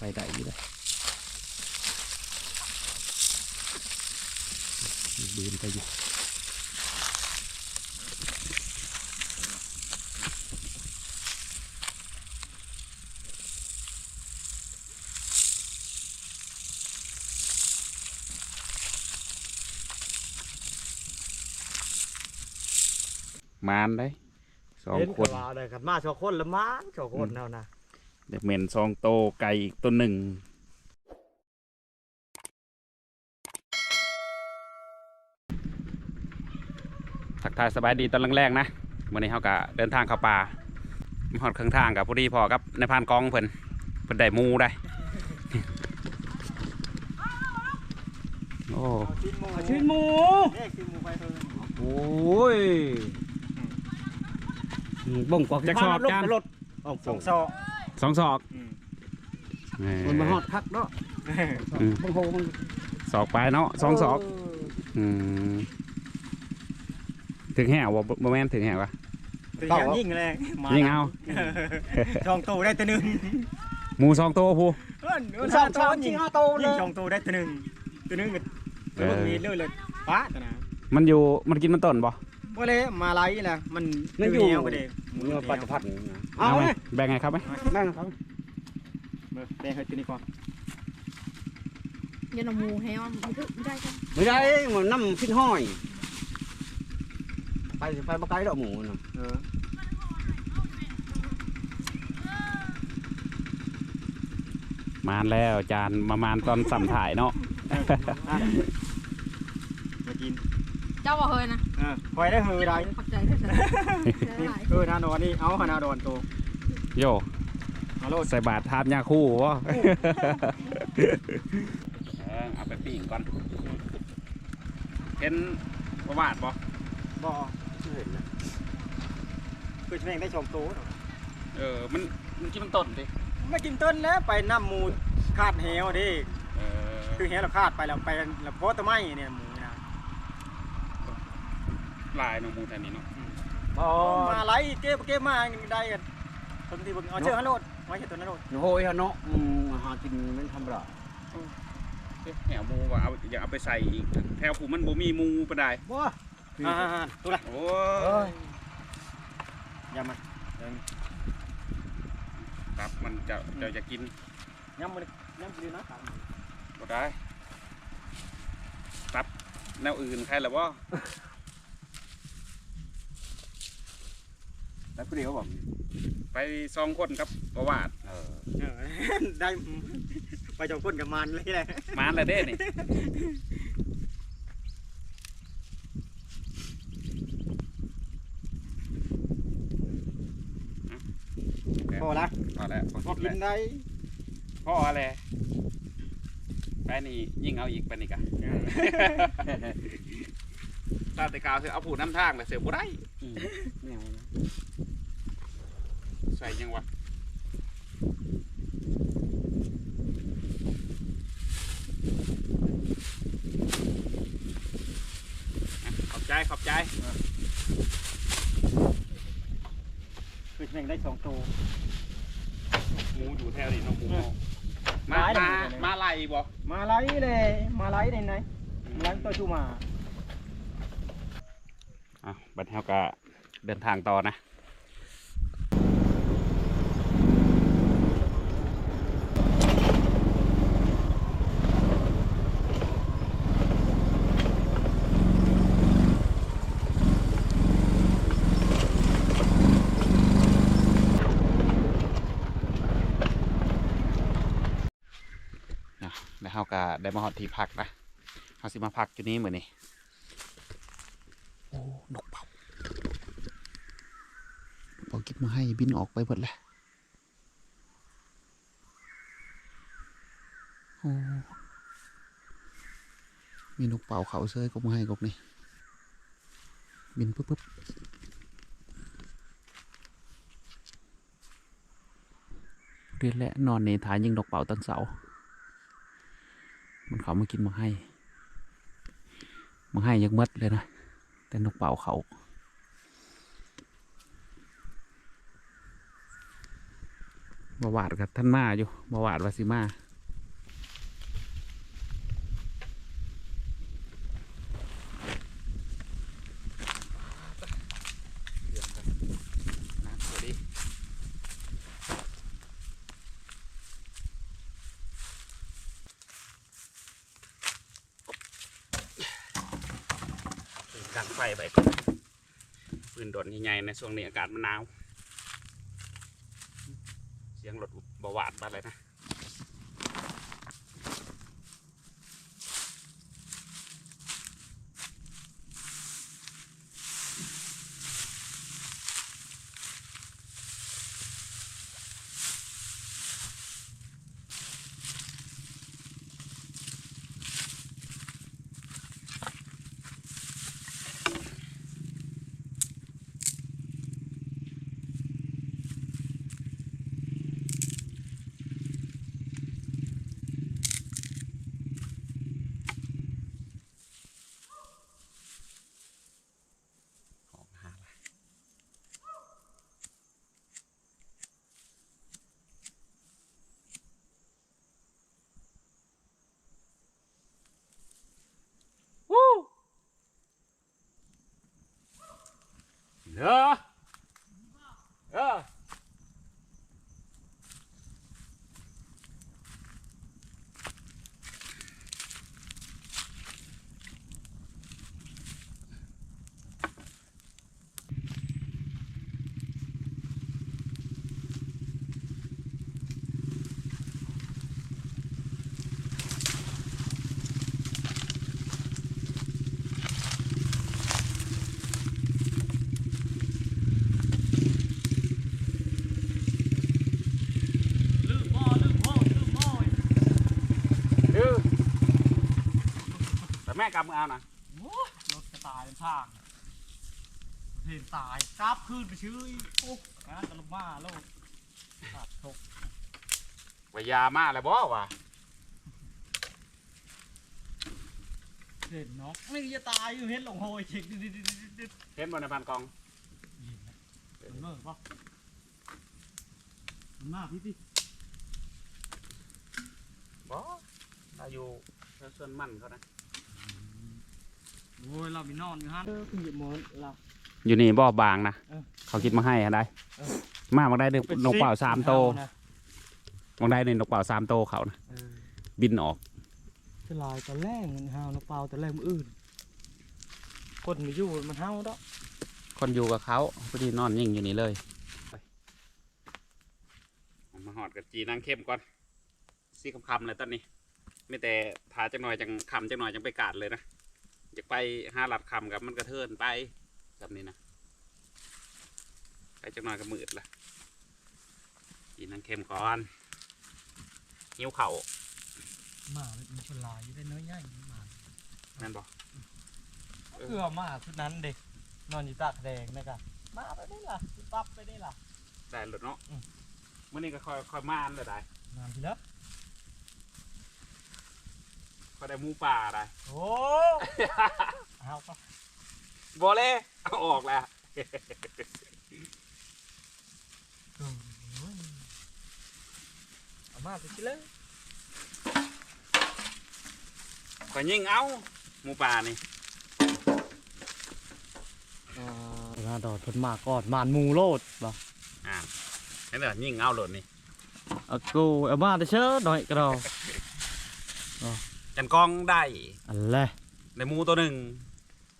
ไปได้อยู่เลยบืนไปอยู่มานได้สองเห็นคก็นว่าเลยครับมาสองคนละมาสองคนแล้วนะ เด็กเหม็นซองโตไก่อีกตัวหนึ่งทักทายสบายดีตอนแรกๆนะวันนี้เขาก็เดินทางเข้าป่ามาหอดเครื่องทางกับพอดีพอกับในพานกองเพิ่นเพิ่นได้หมูได้โอ้ชิ้นหมูชิ้นหมูเลขชิ้นหมูไปเถอะโอ้ยบ่งกว่าจักชอบรถจานรถเอาสส่องงซอก สองศอกอืม แหมันมาฮอดคักเนาะอืมบ่งโหมันศอกไปเนาะสองศอกอืมถึงแหวบ่บ่แม่นถึงแหววะถึงยังยิ่งเลยมายิงเอาช่องตูได้ตัวหนึ่งหมูสองตัวผู้ เอิ้นเอิ้นสองตัสาวมยิจิงงเอาโตเลยิงยช่องตูได้ตัวหนึ่งตัวหนึ่งก็ตัวเบิ่งมีเลยเลยป้าตัวนะมันอยู่มันกินมันต้นบ่ ว่าเลยมาไล่แหละมันมันอยู่เหวก็เด็กเนื้อปัจจุบัน เอาไหมไหมแบ่งไงครับไหมนั่งครับเบิ่งแดงให้ตัวนี้ก่อนยันเอาหมูให้มันไม่ได้ไม่ได้จ้ะไม่ได้มันน้ำพินห้อย ไปสิไปบ่ไกลดอกหมูน่ะเออมานแล้วจานมามานตอนสัมถ่ายเนาะอะมากินเจ้าว่าเฮยนะเออคอยได้เฮือได้ขอบใจด้วยนะได้หลายเออนาดอนนี่เอาหานาดอนโตโยเอาโลดใส่บาตรทาบยาคู่วะเออเอาไปปิ้งก่อนเห็นประวัติบ่บ่เห็นนะคือแม่งได้ช่องตูเออมันมันกินมันต้นดิไม่กินต้นแล้วไปน้ำหมูคาดเหวดิเออคือเหวเราคาดไปแล้วไปแล้วโพสตะไม้เนี่ยหมู นะลายเน้องมูแทนนี้เนาะบ่มาไล่เก็บเก็บมาได้กันคนที่เบิ่งเอาเชือกให้โลดไว้เห็นตัวนั้นโลดโหยฮะเนาะอืมหากินมันธรรมดาเอ๊ะแหวหมูว่าเอาอย่าเอาไปใส่อีกแถวผูมันบ่มีหมูปานใดบ่อ่าๆตัวละโอ้เอ้ยยยำมันครับมันจะจะจะกินยำมันยำกินนะบ่ได้ครับแนวอื่นใครหรือว่า แล้วผู้เดียวบ่ไปซองคนครับประวัติเออเออได้ไปจองคนกับมันเลยแหละมานเลยเด้นี่พอละพอแล้วพอพอกิกินนแล้วได้พ่ออะไรไปนี่ยิ่งเอาอีกไปนี่กะตาแตกาวคือเอาผูน้ำทางเลยเสือบุได้อืมแม่งนะ ใส่ยังวะอะขอบใจ ขอบใจคือแม่งได้สองตัวหมูอยู่แถวนี้เน้องหมูอืมมาหลายมาเลยมาไล่บ่มาไล่เลยมาไล่ได้ไหนไล่ตัวชูมาอะบัดเฮาก็เดินทางต่อนะ เนาะแล้วเราก็ ได้มาฮอดที่พักนะเราสิมาพักอยู่นี่เหมือนนี่โอ้นกเป่าพอกิบมาให้บินออกไปหมดเลยโอ้มีนกเป่าเขาเซยกบมาให้กบนี่บินปุ๊บปุ๊บเรียนและนอนในท้ายยิงนกเป่าตั้งเสา มันเขามากินมาให้มาให้ยังมัดเลยนะ แต่นกเป่าเขาบาวาดกับท่านมาอยู่บาวาดวาสิมา ดังไฟไปก่อนปืนโดดใหญ่ๆในช่วงนี้อากาศมันหนาว เสียงรถเบาหวานมาเลยนะ ของหาละวู้เด้อเออดื้อ แต่แม่กำมือเอานะรถจะตายเป็นทางเห็นตายกราบขึ้นไปชื่ออีกโอ้นะตะลุมมาโลกขาดทกวายามาแล้วบ่วะเห็นเนาะไม่จะตายอยู่เห็นหลงโหยเช็คดิดดิดดิดดิดดิดเห็นบนในพันกองยิงนะมันเมื่อปะมันมาพี่พี่บ่ถ้าอยู่ส่วนมันเขานะ โอ้ยเรามีนอนอยู่ฮะเออคุณหยิบหมอนเรา อยู่นี่บ่อบางนะเออเขาคิดมาให้อะได้เออ มาบางได้นกนกเปล่าสามโตนะบางได้ในนกเปล่าสามโตเขานะเออบินออกจะลายตอนแรกมันเฮานะเปล่าตอนแรกมันอื่นคนมีอยู่มันเฮาดอกคนอยู่กับเขาพอดีนอนยิงอยู่นี่เลยมาหอดกับจีนางเข้มก่อนซีคำคำๆเลยตอนนี้ไม่แต่ทาจังหน่อยจังคำจังหน่อยจังไปกาดเลยนะ อยากไปห้าหลัดคำกับมันกระเทินไปแบบนี้นะไปจังหน่อยก็มืดละจีนางเข้มก่อนหิวเข่าวหมามันเป็นลายอยู่ได้เนื้อใหญ่หมานั่นบอกเออหมาชุดนั้นเด็กนอนอยู่ตากแดงนะครับมาไปได้ล่ะปั๊บไปได้ล่ะได้หลุดเนาะอืมมื่อนี้ก็คอยคอยมาอันเลยได้มาทีแล้ว คอยได้หมูป่าได้โอ้เอาปะบอเล่เอาออกแล้วโอ้ยเอามาไปทีเลยคอยยิงเอาหมูป่านี่งาดอดทนมาก่อนมานมูโลดบ่อ่านี่เดี๋ยวยิงเอาหลุดนี่เอากูเอามาแต่เชิดหน่อยก็เรา จันกองได้อันแรกในหมูตัวหนึ่ง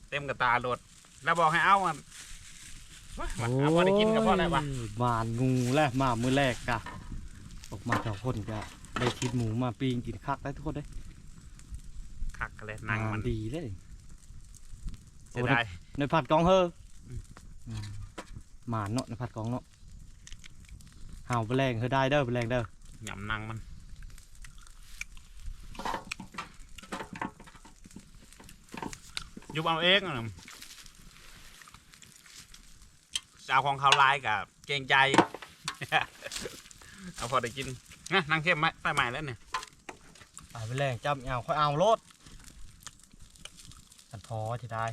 เต็มกระตาหลุดแล้วบอกให้เอาอันวะมาเอาพอได้กินกับพ่อได้ปะมานงูแรกมามือแรกกะออกมาจากคนกะได้ทิดหมูมาปีงกินคักได้ทุกคนได้คักกันเลยนั่งมันดีเลยเสียดายในผัดกองเฮออืมอืมหมาเนาะในผัดกองเนาะห่าวไปแรงเฮอได้เด้อไปแรงเด้อหย่ำนั่งมัน ยุบเอาเองอะสาวของเขาลายกับเกรงใจ เอาพอได้กินนะนั่งเข้มไหมไฟใหม่แล้วเนี่ยไปไปแรงจำเอาค่อยเอารถสันพอจะได้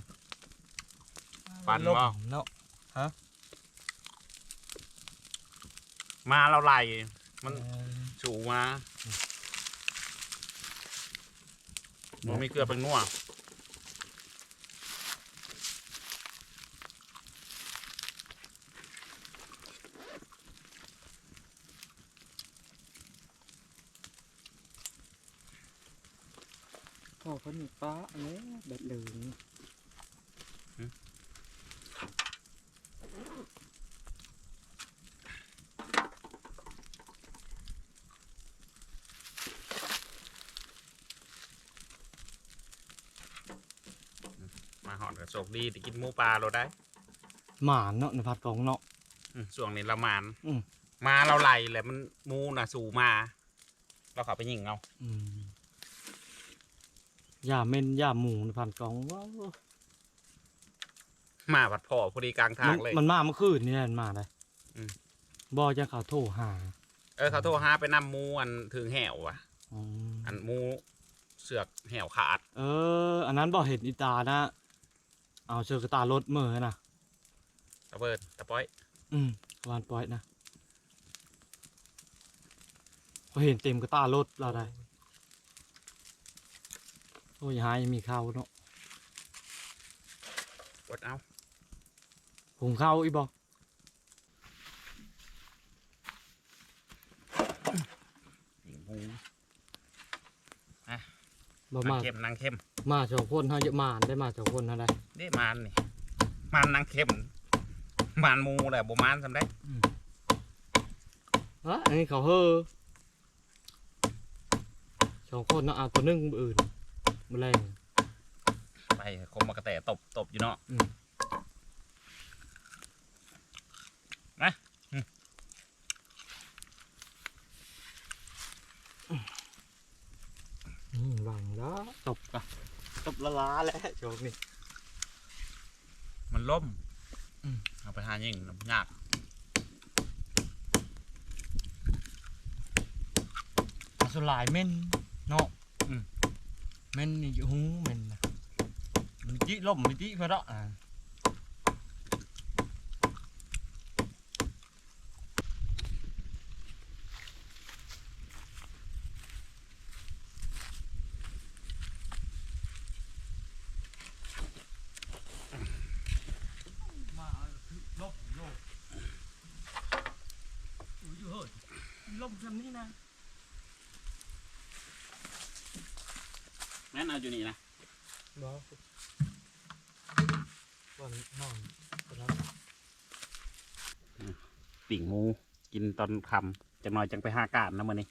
ปันลมว่าเนาะมาเราไล่มันสูงมามันมีเกลือเป็นนัว เขาหนีป้าอันนี้แบบเหลืองมาหอนกับโศกดีที่กินหมูปลาเราได้ หมาเนาะในผัดกองเนาะ อืมช่วงนี้เรามานอืม มาเราไหลแหละมันหมูน่ะสู่มา เราเขับไปยิงเอา อืม ย่าเม่นย่าหมูในผัดกองว้าวมาผัดพ่อพอดีกลางทางเลย มันมาเมื่อคืนนี่แหละมันมาเลยอืม บอจะเขาโทรหาเออเขาโทรหาไปนำหมูอันถึงแหวอะ อืมอันหมูเสือกแหวขาด เออ อันนั้นบอกเห็นอีตานะ เอาเชือกตารถเมื่อนะตะเบิดตะป้อย อืมวานปล่อยนะเขาเห็นเต็มกระตารถเราได้ โอ้ยหายยังมีข้าวเนาะกดเอาหุงข้าวอีบอกยิงหมูบ่นางมาเข้มนางเข้มมาสองคนเฮาจะมานได้มาสองคนเฮาได้เด้มานนี่มานนางเข้มมานหมูแหละบ่มานสำได้ฮะอันนี้เขาเฮอสองคนเนาะเอาตัวหนึงมื้ออื่น มื้อแรงไปคมมากระแตตบตบอยู่เนาะอืมนะอืมอืมหวังแล้วตบกะตบละล้าแล้วโชคนี่มันล่มอืมเอาไปหายิงน้ำยากเอาสลายเม่นเนาะอื มันนี่อยู่หูมันมันจีล่มมันจีเพราะเนาะอ่า มาลบโลกอุ้ยอยู่เฮ้ยลบคำนี้นะ งั้นเอาอยู่นี่นะบ่วันนอนตอนนั้นปิ่งหมูกินตอนคำจังหน่อยจังไปหากาดนะมื้อนี้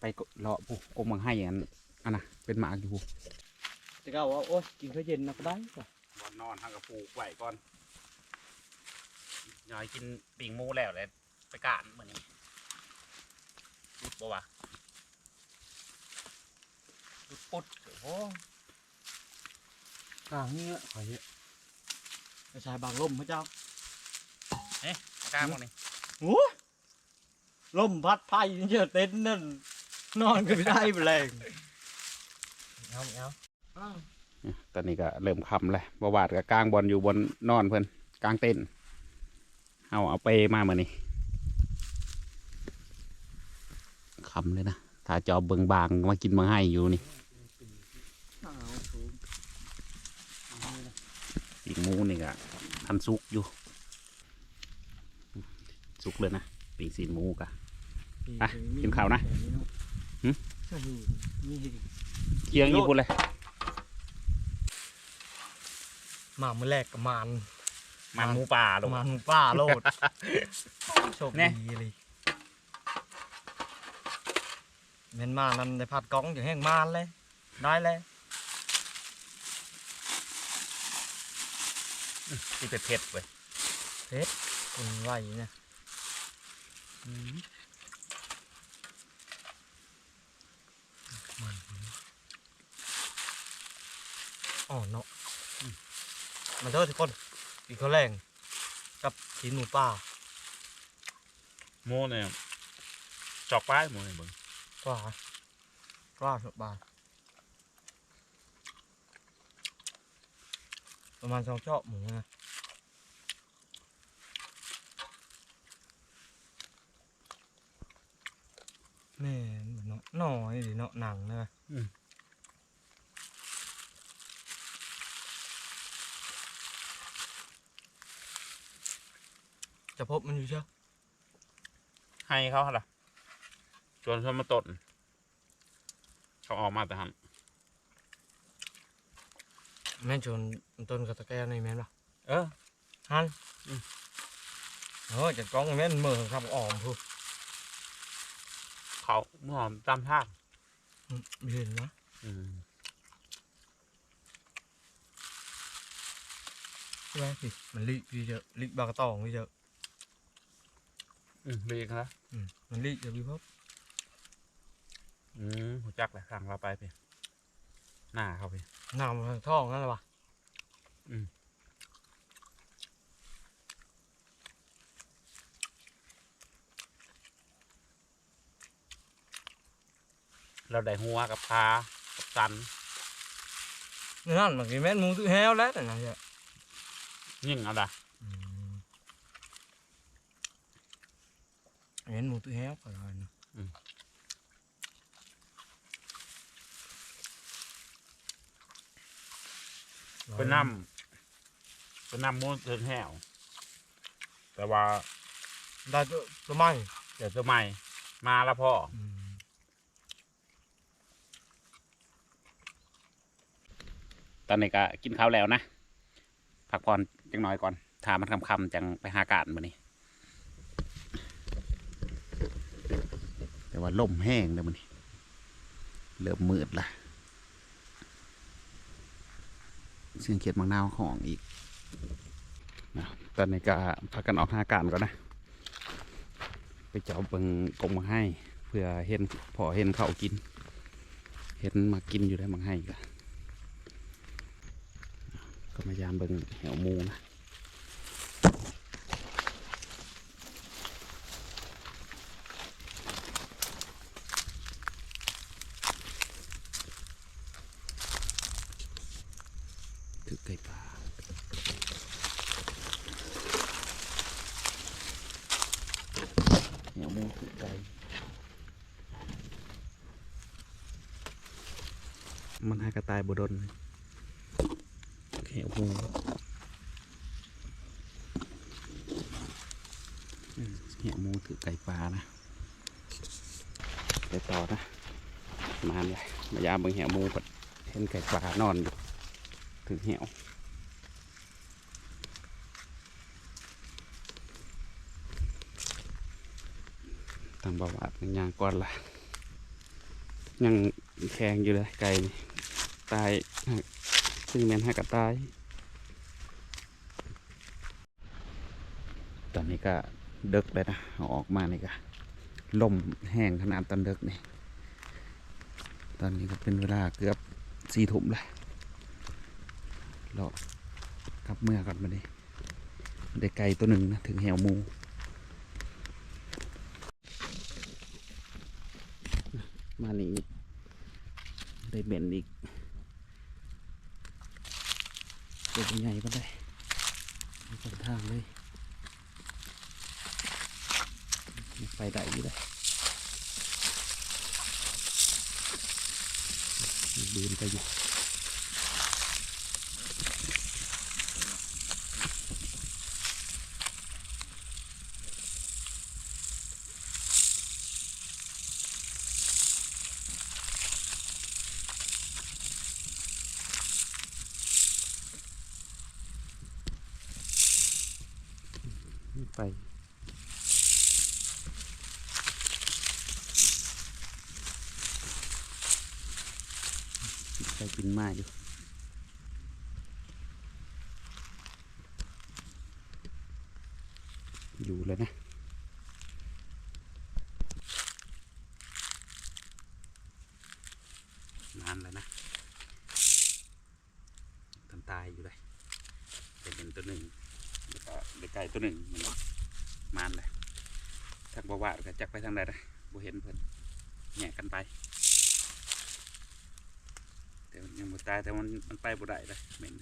ไปกเลาะผู้กงมังให้อันอันน่ะเป็นหมากอยู่ผู้จะก็ว่าโอ๊ยกินข้าวเย็นนะก็ได้ป่ะบอนนอนทางกับปูกไว้ก่อนยอยกินปิ่งหมูแล้วเลยไปกาดมื้อนี้รุดบ่วะรุด ปุดโอ้กลางนี้ขอเยอะไปชายบางล่มพระเจ้ากล้าหมดนี่โอ้ล่มพัดไผ่เยอะเต็นท์นั่นนอนก็ไม่ได้แรงเอาเอาตอนนี้ก็เริ่มคำเลยบวาดกับกลางบอลอยู่บนนอนเพิ่นกลางเต้นท์เอาเอาไปมามื้อนี้คำเลยนะถ้าจอบเบิงบางมากินมาให้อยู่นี่ อ้าวสูง ปีกหมูนี่ก็ทันสุกอยู่ สุกเลยนะ ปีกสีนหมูกะอะกินข้าวนะหึมีเคียงญี่ปุ่นเลยหมาเมื่อแรกกับมานมันหมูป่าลงมานหมูป้าโลดโชคเนี่ยดีเลยเมนมานั่นในพัดกล้องอยู่แห้งมานเลย ได้เลย ที่เผ็ดๆเว้ยคุณไหวเนี่ยอ๋อเนาะมันเท่าทุกคนอีกเขาวแรงกับขีนหมูป่าหมูเนี่ยจอกป้ายหมูเนี่ยเบิ่งกว่ากว่าสุดบาท ประมาณสองชอบหมูนะแม่นเนาะน้อยดิเนาะหนังนะอืมจะพบมันอยู่เชียวให้เขาเหรอชวนชวนมาตดเขาออกมาแต่หัน แม่นชวนต้นกระตะแกนี่แม่นปะเออฮันอืมเออจัดกล้องแม่นมือครับออมพูเขาเมื่อหอมตามทางอืมไม่เห็นนะอืมใช่ไหมพี่มันลิพี่เยอะลิบากระตองพี่เยอะอืมดีครับอืมมันลิจะพี่พบอืมหัวจักแหละข้างเราไปเพีย หน้าเขาไปน้ำมันท่องนั่นแหละวะเราได้หัวกับพากับสันนั่นมันกี่แม่นหมูตื้อแฮวแล้วแต่นะเจ้ายิ่งเอาละอืมแม่นหมูตื้อแฮวก็ได้นะ เป็นน้ำเป็นน้ำมูนเถิงแห้วแต่ว่าได้ตัวตัวใหม่เดี๋ยวตัวใหม่ มาแล้วพ่ออืมตอนนี้ก็กินข้าวแล้วนะพักผ่อนจังน้อยก่อนถามมันคำๆจังไปหาการมานี่แต่ว่าลมแห้งเลยมันนี่เริ่มมืดละ เสียงเขียดมังนาวของอีกนะตอนนี้ก็พักกันออกหาการก่อนนะ ไปเจาะเบิงกงมาให้ เพื่อเห็นพอเห็นเขากิน เห็นมากินอยู่ได้มังให้ก็ก็มายามเบิงเหวมูนะถือไก่ ปลาแหวมูถือไก่มันห้กระต่ายบดนแขวหมูอืมแขวมูถือไก่ปลานะไปต่อนะมาเลยมายามเบิ่งแหวมูปดเห็นไก่ปลานอนอยู่ถือแหว ทางบาวาดยังยางก้อนละยังแข็งอยู่เลยไก่ตายซึ่งแมนห้ากระตาย ตอนนี้ก็เดึกเลยนะออกมานี่ก็ลมแห้งขนาดตอนเดึกนี่ตอนนี้ก็เป็นเวลาเกือบสี่ทุ่มแล้วเรากลับเมื่อก่อนมาดิได้ไก่ตัวหนึ่งนะถึงแหวมู มานี่ได้เบ็นอีกตัวใหญ่ก็ได้มีต้นทางเลยไปได้อยู่ได้บืนไปอยู่ไปไปกินมาอยู่อยู่เลยนะนานเลยนะทำตายอยู่เลยเป็นเป็นตัวหนึ่งแล้วก็เด็กไก่ตัวหนึ่งมันมานเลยทางบาวาก็จักไปทางใดนะบ่เห็นเพิ่นแหยกกันไป ยังบ่ตายแต่มันมันไปบ่ได้เลยเหม็น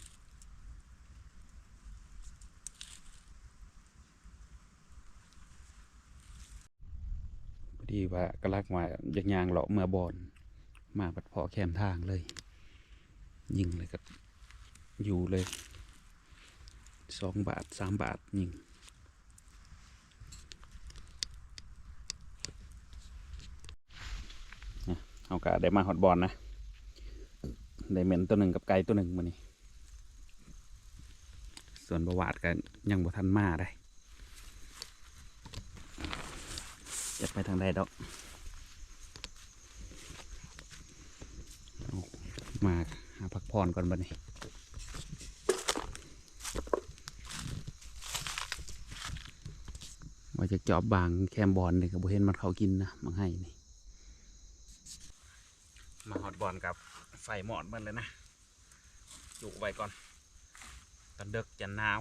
พอดีว่ากำลังว่าอยากยางเลาะเมื่อบอนมาบัดพอแคมทางเลย ยิงเลยก็อยู่เลยสองบาทสามบาทยิงเอากะได้มาฮอตบอลนะ ได้เหม็นตัวหนึ่งกับไก่ตัวหนึ่งมานี่ส่วนประวัติกันยังบ่ทันมาได้จะไปทางใดดอกเอมาหาพักผ่อนก่อนบัดนี้ว่าจะจอบบางแคมบอลนี่ก็บ่เห็นมันเขากินนะมังให้นี่ มาฮอตบอลกับ ไฟหมอดมันเลยนะจุไว้ก่อนตอนเดึกจะหนาว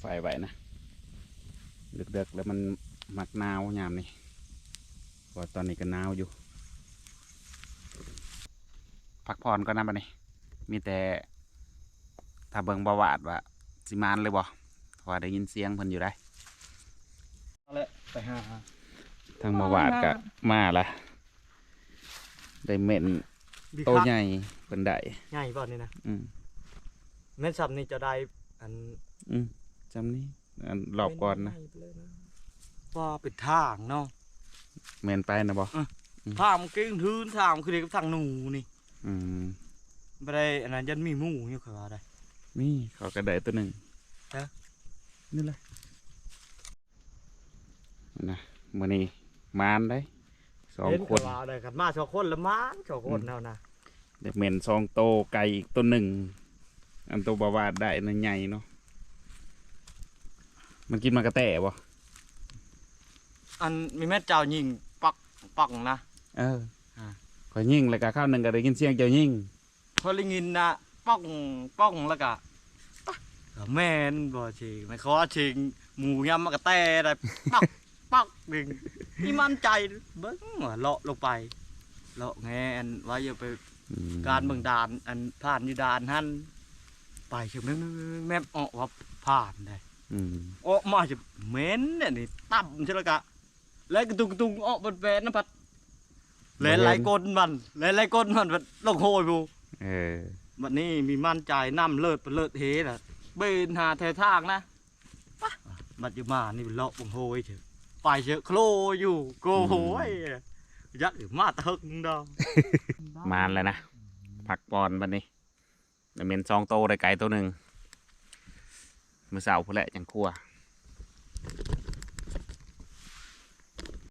ไฟไว้นะเดึกๆแล้วมันมักหนาวยามนี่เพราะตอนนี้ก็หนาวอยู่ พักผ่อนก็นะบัดนี้ มีแต่ถ้าเบิ่งประวัติว่าสิมานเลยบ่เพราะว่าได้ยินเสียงเพิ่นอยู่ได้เอาละไปหาทางประวัติก็มาละได้เม่นบีโตคักใหญ่เพิ่นได้ใหญ่ป่ะนี่นะอืม แม่นสับนี่จะได้อัน อืม จำนี้อันรอบก่อนนะใหญ่ไปเลยนะว่าเป็นทางเนาะเม่นไปนะบ่ทางมันเก่งทืนทางคือเด็กกับทางหนูนี่อืมไม่ได้อันนั้นยันมีหมู่อยู่คือว่าได้นี่เขาก็ได้ตัวหนึ่งฮะนี่แหละนะมื้อนี้มานได้สองเห็นคคือนว่าได้กันมาสองคนละมานสองคนแล้วนะได้เหม็นสองโตไก่อีกตัวหนึ่งอันตัวบาวาดได้นั่นใหญ่เนาะ มันกินมากระแตบ่อันมีแม่เจ้ายิงปักปักนะ เอออ่าขอยยิ่งแล้วก็ข้าวหนึ่งก็ได้ยินเสียงเจ้ายิ่งพอลิงินนะป้องป้องแล้วก็ปะก็แม่นบ่ชิงไม่เขาว่าชิงหมูยำมากระแตได้ปักปักหนึ่งนี่มั่นใจเบิ้งว่าเลาะลงไปเลาะแงอันว่าอย่าไปอืมการเมืองด่านอันผ่านอยู่ด่านหันไปเชื่อแม่แม่ออกว่าผ่านได้ อืมออกมาจะเหม็นเนี่ยนี่ต่ำใช่ไหมกะแล้วกระตุงกระตุงออกบนแวนนะพัดแหลไหลก้นมันแหลไหลก้นมันมันลงโหยบูเออวันนี้มีมั่นใจน้ำเลิศเลิศเฮล่ะเบนหาแททางนะปะบัดอยู่มานี่เลาะบงโหยเถอะไปเชอะโคลอยู่โกโหยยักษ์หรือมาตะหึงดอกมานแล้วนะผักปอนบันนี้ได้เหม็นสองโตได้ไก่ตัวหนึ่ง มือเสาร์พุ่แหละจังคั่ว